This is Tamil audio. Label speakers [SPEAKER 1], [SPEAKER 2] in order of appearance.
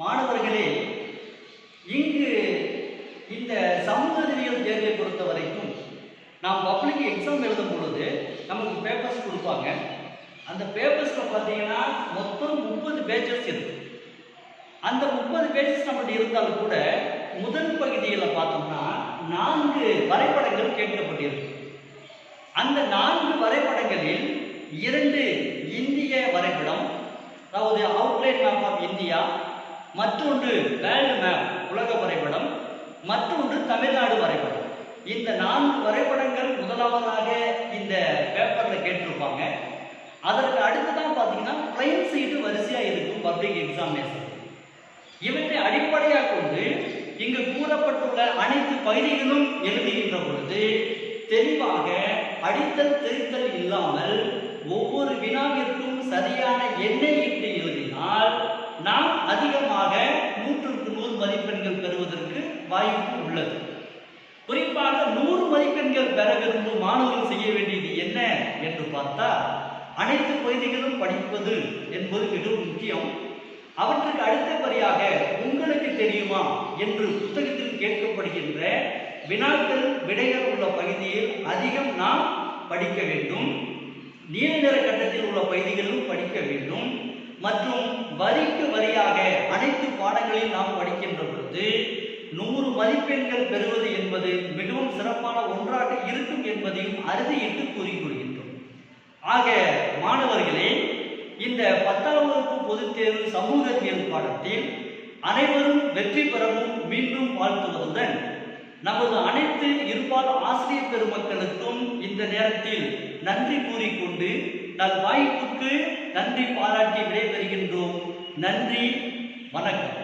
[SPEAKER 1] மாணவர்களே இங்கு இந்த சமூக அறிவியல் தேர்வை பொறுத்த வரைக்கும் நாம் பப்ளிக் எக்ஸாம் எழுதும் பொழுது நமக்கு பேப்பர்ஸ் கொடுப்பாங்க. அந்த பேப்பர்ஸில் பார்த்தீங்கன்னா மொத்தம் முப்பது பேஜஸ் இருக்கு. அந்த முப்பது பேஜஸ் நம்மகிட்ட இருந்தாலும் கூட முதல் பகுதியில் பார்த்தோம்னா நான்கு வரைபடங்கள் கேட்கப்பட்டிருக்கு. அந்த நான்கு வரைபடங்களில் இரண்டு இந்திய வரைபடம் அதாவது அவுட்லைன் மேப் ஆஃப் இந்தியா மற்றொன்று வேர்ல்டு மேப் உலக வரைபடம். மற்றொன்று தமிழ்நாடு வரைபடம். இந்த நான்கு வரைபடங்கள் முதலாவதாக இந்த பேப்பரில் கேட்டிருப்பாங்க. அதற்கு அடுத்ததான் பார்த்தீங்கன்னா பிளைன் சீட்டு வரிசையாக இருக்கும் பப்ளிக் எக்ஸாமினேஷன் இவற்றை அடிப்படையாக கொண்டு இங்கு கூறப்பட்டுள்ள அனைத்து பகுதிகளும் எழுதுகின்ற பொழுது தெளிவாக அடித்தல் திருத்தல் இல்லாமல் ஒவ்வொரு வினாவிற்கும் சரியான எண்ணெய் நாம் அதிகமாக நூற்றுக்கு நூறு மதிப்பெண்கள் பெறுவதற்கு வாய்ப்பு உள்ளது. குறிப்பாக நூறு மதிப்பெண்கள் பெற விரும்பும் மாணவர்கள் செய்ய வேண்டியது என்ன என்று பார்த்தால் அனைத்து பகுதிகளும் படிப்பது என்பது மிகவும் முக்கியம். அவற்றுக்கு அடுத்தபடியாக உங்களுக்கு தெரியுமா என்று புத்தகத்தில் கேட்கப்படுகின்ற வினாக்கள் விடைகள் உள்ள பகுதியில் அதிகம் நாம் படிக்க வேண்டும். நீல நிற கட்டத்தில் உள்ள பகுதிகளிலும் படிக்க வேண்டும். மற்றும் வரிக்கு வரியாக அனைத்து பாடங்களையும் நாம் படிக்கின்ற பொழுது நூறு மதிப்பெண்கள் பெறுவது என்பது மிகவும் சிறப்பான ஒன்றாக இருக்கும் என்பதையும் அறுதியிட்டு கூறிக்கொள்கின்றோம். ஆக மாணவர்களே இந்த பத்தாம் வகுப்பு பொதுத் தேர்வு சமூக பாடத்தில் அனைவரும் வெற்றி பெறவும் மீண்டும் வாழ்த்துவதுடன் நமது அனைத்து இருபால் ஆசிரியர் பெருமக்களுக்கும் இந்த நேரத்தில் நன்றி கூறிக்கொண்டு நல் வாய்ப்புக்கு நன்றி பாராட்டி விடைபெறுகின்றோம். நன்றி வணக்கம்.